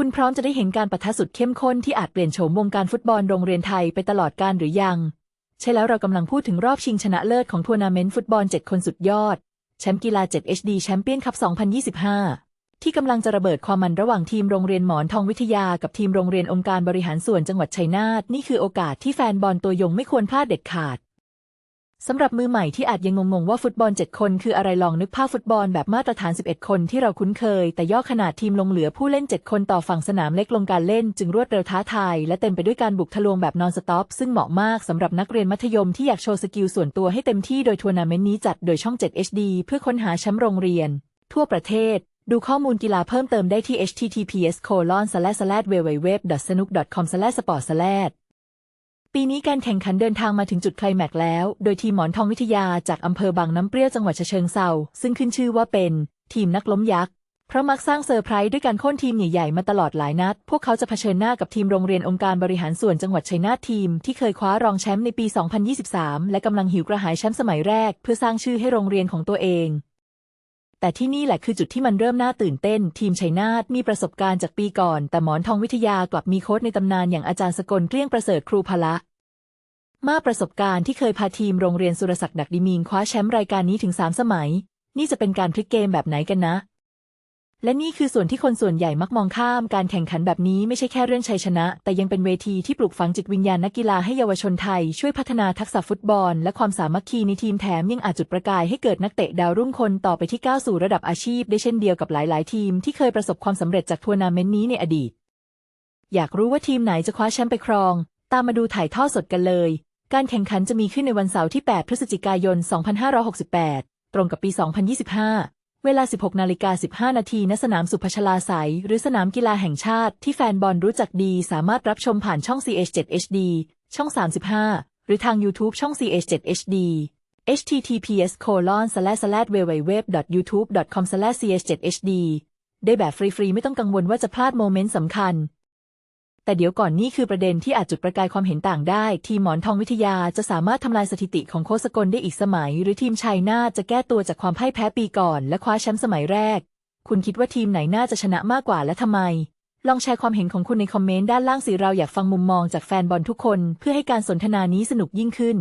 คุณพร้อมจะได้เห็นการปะทะสุดเข้มข้นที่อาจเปลี่ยนโฉมวงการฟุตบอลโรงเรียนไทยไปตลอดกาลหรือยัง ใช่แล้วเรากำลังพูดถึงรอบชิงชนะเลิศของทัวร์นาเมนต์ฟุตบอล 7 คนสุดยอด แชมป์กีฬา 7 HD แชมเปี้ยนคัพ 2025 ที่กำลังจะระเบิดความมันระหว่างทีมโรงเรียนหมอนทองวิทยากับทีมโรงเรียนองค์การบริหารส่วนจังหวัดชัยนาทนี่คือโอกาสที่แฟนบอลตัวยงไม่ควรพลาดเด็ดขาด สำหรับมือใหม่ที่อาจยังงงๆว่าฟุตบอล 7 คนคืออะไรลองนึกภาพฟุตบอลแบบมาตรฐาน 11 คนที่เราคุ้นเคย แต่ย่อขนาดทีมลงเหลือผู้เล่น 7 คนต่อฝั่งสนามเล็กลงการเล่น จึงรวดเร็วท้าทายและเต็มไปด้วยการบุกทะลวงแบบนอนสต็อปซึ่งเหมาะมากสำหรับนักเรียนมัธยมที่อยากโชว์สกิลส่วนตัวให้เต็มที่โดยทัวร์นาเมนต์นี้จัดโดยช่อง 7 HD เพื่อค้นหาแชมป์โรงเรียน ทั่วประเทศ ดูข้อมูลกีฬาเพิ่มเติมได้ที่ https www sanuk com sport ปีนี้การแข่งขันเดินทางมาถึงจุดไคลแม็กแล้ว โดยทีมหมอนทองวิทยาจากอำเภอบางน้ำเปรี้ยวจังหวัดฉะเชิงเซาซึ่งขึ้นชื่อว่าเป็น ทีมนักล้มยักษ์เพราะมักสร้างเซอร์ไพรส์ด้วยการโค่นทีมใหญ่ๆมาตลอดหลายนัด พวกเขาจะเผชิญหน้ากับทีมโรงเรียนองค์การบริหารส่วนจังหวัดชัยนาททีม ที่เคยคว้ารองแชมป์ในปี 2023 และกำลังหิวกระหายแชมป์สมัยแรก เพื่อสร้างชื่อให้โรงเรียนของตัวเอง แต่ที่นี่แหละคือจุดที่มันเริ่มน่าตื่นเต้น ทีมชัยนาทมีประสบการณ์จากปีก่อน แต่หมอนทองวิทยากลับมีโค้ชในตำนานอย่างอาจารย์สกลเกลี้ยงประเสริฐครูพละ มาประสบการณ์ที่เคยพาทีมโรงเรียนสุรศักดิ์ดักดิมีนคว้าแชมป์รายการนี้ถึง3สมัย นี่จะเป็นการพลิกเกมแบบไหนกันนะ และนี่คือส่วนที่คนส่วนใหญ่มักมองข้าม การแข่งขันแบบนี้ไม่ใช่แค่เรื่องชัยชนะ แต่ยังเป็นเวทีที่ปลูกฝังจิตวิญญาณนักกีฬาให้เยาวชนไทย ช่วยพัฒนาทักษะฟุตบอล และความสามัคคีในทีมแถมยังอาจจุดประกายให้เกิดนักเตะดาวรุ่งคนต่อไปที่ก้าวสู่ระดับอาชีพ ได้เช่นเดียวกับหลาย ๆ ทีมที่เคยประสบความสำเร็จจากทัวร์นาเมนต์นี้ในอดีต อยากรู้ว่าทีมไหนจะคว้าแชมป์ไปครอง ตามมาดูถ่ายทอดสดกันเลย การแข่งขันจะมีขึ้นในวันเสาร์ที่ 8 พฤศจิกายน 2568 ตรงกับปี 2025 เวลา 16นาฬิกา15 นาทีณสนามสุพัชลาไสยหรือสนามกีฬาแห่งชาติที่แฟนบอลรู้จักดีสามารถรับชมผ่านช่อง CH7 HD ช่อง 35 หรือทาง YouTube ช่อง CH7 HD https www youtube com ch 7 hd ได้แบบฟรี ๆ ไม่ต้องกังวลว่าจะพลาดโมเมนต์สำคัญ แต่เดี๋ยวก่อนนี่คือประเด็นที่อาจจุดประกายความเห็นต่างได้ ทีมหมอนทองวิทยาจะสามารถทำลายสถิติของโคสกลได้อีกสมัย หรือทีมชัยนาจะแก้ตัวจากความพ่ายแพ้ปีก่อน และคว้าแชมป์สมัยแรก คุณคิดว่าทีมไหนน่าจะชนะมากกว่าและทำไม ลองแชร์ความเห็นของคุณในคอมเมนต์ด้านล่างสิเราอยากฟังมุมมองจากแฟนบอลทุกคน เพื่อให้การสนทนานี้สนุกยิ่งขึ้น